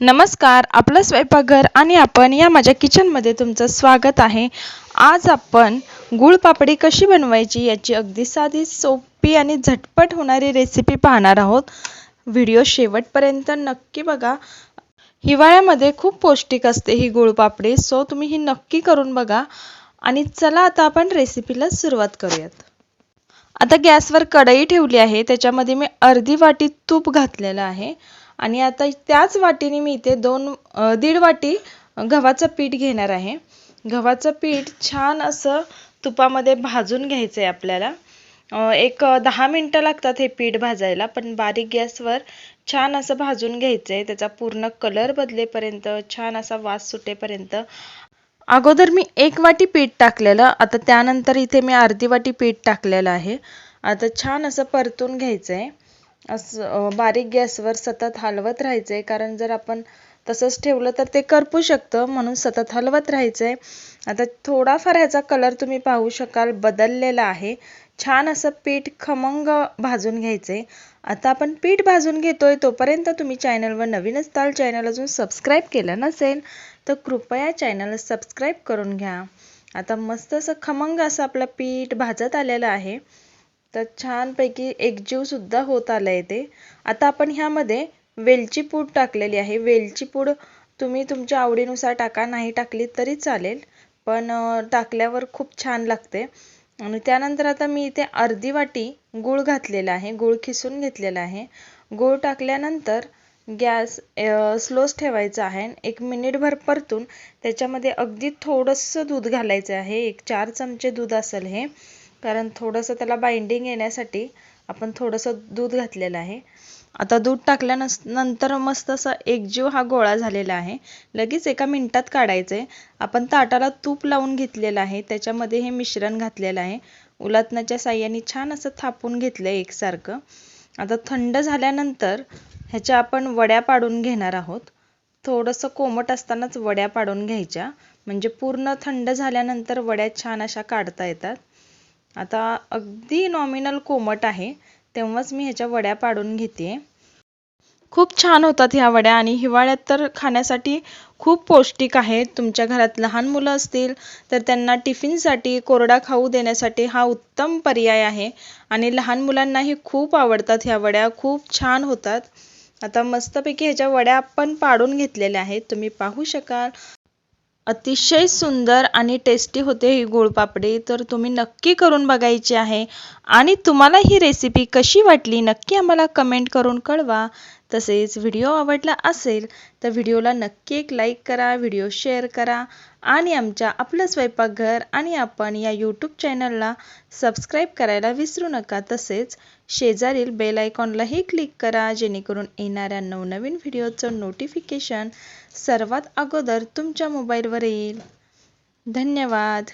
नमस्कार आपलं स्वयंपाकघर आणि आपण या माझ्या किचनमध्ये तुमचं स्वागत आहे. आज आपण गुळपापडी कशी बनवायची याची अगदी साधी सोपी आणि झटपट होणारी रेसिपी पाहणार आहोत. व्हिडिओ शेवटपर्यंत नक्की बघा. हिवाळ्यामध्ये खूप पौष्टिक असते ही गुळपापडी सो तुम्ही ही नक्की करून बघा. आणि चला आता आपण रेसिपीला सुरुवात करूयात. आता गॅसवर कढई ठेवली आहे त्याच्यामध्ये मी अर्धी वाटी तूप घातलेलं आहे. आणि आता त्याच वाटीने मी इथे दोन दीड वाटी गव्हाचं पीठ घेणार आहे. गव्हाचं पीठ छान असं तुपामध्ये भाजून घ्यायचं आहे आपल्याला एक दहा मिनटं लागतात हे पीठ भाजायला पण बारीक गॅसवर छान असं भाजून घ्यायचं आहे त्याचा पूर्ण कलर बदलेपर्यंत छान असा वास सुटेपर्यंत. अगोदर मी एक वाटी पीठ टाकलेलं आता त्यानंतर इथे मी अर्धी वाटी पीठ टाकलेलं आहे. आता छान असं परतून घ्यायचं आहे असं बारीक गॅसवर सतत हलवत राहायचं आहे कारण जर आपण तसंच ठेवलं तर ते करपू शकतं म्हणून सतत हलवत राहायचं आहे आता थोडाफार ह्याचा कलर तुम्ही पाहू शकाल बदललेला आहे. छान असं पीठ खमंग भाजून घ्यायचं आहे आता आपण पीठ भाजून घेतोय तोपर्यंत तुम्ही चॅनलवर नवीन असताल चॅनल अजून सबस्क्राईब केलं नसेल तर कृपया चॅनल सबस्क्राईब करून घ्या. आता मस्त असं खमंग असं आपलं पीठ भाजत आलेलं आहे. तर छानपैकी एकजीवसुद्धा होत आलं आहे ते. आता आपण ह्यामध्ये वेलची पूड टाकलेली आहे. वेलची पूड तुम्ही तुमच्या आवडीनुसार टाका नाही टाकली तरी चालेल पण टाकल्यावर खूप छान लागते. आणि त्यानंतर आता मी इथे अर्धी वाटी गूळ घातलेला आहे गूळ खिसून घेतलेला आहे. गूळ टाकल्यानंतर गॅस स्लोच ठेवायचा आहे. एक मिनिटभर परतून त्याच्यामध्ये अगदी थोडंसं दूध घालायचं आहे. एक चार चमचे दूध असेल हे. कारण थोडंसं त्याला बाइंडिंग येण्यासाठी आपण थोडंसं दूध घातलेलं आहे. आता दूध टाकल्यानस नंतर मस्त असा एकजीव हा गोळा झालेला आहे. लगेच एका मिनटात काढायचं आहे आपण ताटाला तूप लावून घेतलेलं आहे. त्याच्यामध्ये हे मिश्रण घातलेलं आहे. उलातनाच्या साह्याने छान असं थापून घेतलं आहे एकसारखं. आता थंड झाल्यानंतर ह्याच्या आपण वड्या पाडून घेणार आहोत. थोडंसं कोमट असतानाच वड्या पाडून घ्यायच्या. म्हणजे पूर्ण थंड झाल्यानंतर वड्या छान अशा काढता येतात. आता अगदी नॉमिनल कोमट आहे. तेव्हाच मी ह्याच्या वड्या पाडून घेते. खूप छान होतात ह्या वड्या आणि हिवाळ्यात तर खाण्यासाठी खूप पौष्टिक आहेत तुमच्या घरात लहान मुलं असतील तर त्यांना टिफिनसाठी कोरडा खाऊ देण्यासाठी हा उत्तम पर्याय आहे. आणि लहान मुलांनाही खूप आवडतात ह्या वड्या. खूप छान होतात. आता मस्तपैकी ह्याच्या वड्या आपण पाडून घेतलेल्या आहेत. तुम्ही पाहू शकाल. अतिशय सुंदर आणि टेस्टी होते ही गुळपापडी तर तुम्ही नक्की करून बघायची आहे. आणि तुम्हाला ही रेसिपी कशी वाटली नक्की आम्हाला कमेंट करून कळवा. तसेच व्हिडिओ आवडला असेल तर व्हिडिओला नक्की एक लाईक करा व्हिडिओ शेअर करा आणि आमच्या आपलं स्वयंपाकघर आणि आपण या यूट्यूब चॅनलला सबस्क्राईब करायला विसरू नका. तसेच शेजारील बेल आयकॉनलाही क्लिक करा जेणेकरून येणाऱ्या नवनवीन व्हिडिओचं नोटिफिकेशन सर्वात अगोदर तुमच्या मोबाईलवर येईल. धन्यवाद.